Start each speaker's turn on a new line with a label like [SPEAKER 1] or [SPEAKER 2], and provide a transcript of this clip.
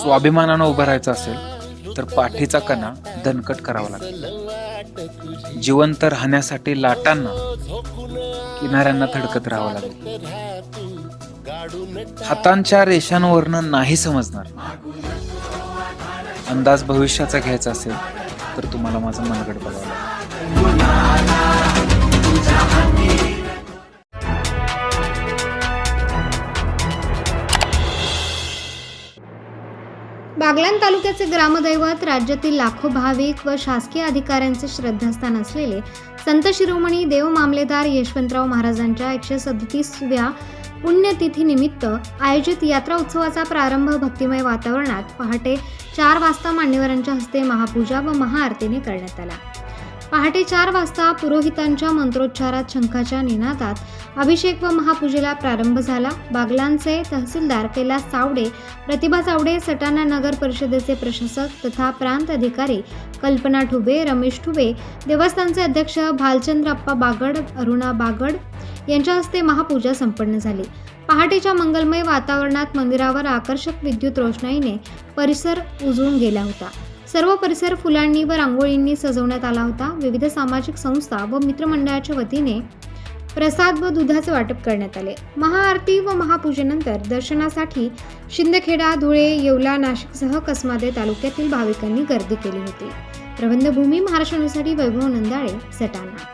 [SPEAKER 1] स्वाभिमानानं उभं राहायचं असेल तर पाठीचा कणा दणकट करावा लागेल जिवंत राहण्यासाठी लाटांना किनाऱ्यांना थडकत राहावं लागेल हातांच्या रेषांवरनं नाही समजणार. अंदाज भविष्याचा घ्यायचा असेल तर तुम्हाला माझं मनगड बघावं लागेल
[SPEAKER 2] बागलाण तालुक्याचे ग्रामदैवत राज्यातील लाखो भाविक व शासकीय अधिकाऱ्यांचे श्रद्धास्थान असलेले संत शिरोमणी देव मामलेदार यशवंतराव महाराजांच्या एकशे सदतीसव्या पुण्यतिथीनिमित्त आयोजित यात्रा उत्सवाचा प्रारंभ भक्तिमय वातावरणात पहाटे चार वाजता मान्यवरांच्या हस्ते महापूजा व महाआरतीने करण्यात आला. पहाटे चार वाजता पुरोहितांच्या मंत्रोच्चारात शंखाच्या निनादात अभिषेक व महापूजेला प्रारंभ झाला. बागलांचे तहसीलदार कैलास चावडे प्रतिभा चावडे सटाणा नगर परिषदेचे प्रशासक तथा प्रांत अधिकारी कल्पना ठुबे रमेश ठुबे देवस्थानचे अध्यक्ष भालचंद्र अप्पा बागड अरुणा बागड यांच्या हस्ते महापूजा संपन्न झाली. पहाटेच्या मंगलमय वातावरणात मंदिरावर आकर्षक विद्युत रोषणाईने परिसर उजळून गेला होता. सर्व परिसर फुलांनी व रांगोळींनी सजवण्यात आला होता. विविध सामाजिक संस्था व मित्रमंडळाच्या वतीने प्रसाद व दुधाचे वाटप करण्यात आले. महाआरती व महापूजेनंतर दर्शनासाठी शिंदखेडा धुळे येवला नाशिकसह कसमादे तालुक्यातील भाविकांनी गर्दी केली होती. प्रबंधभूमी महाराष्ट्रासाठी वैभव नंदाळे सटाणा.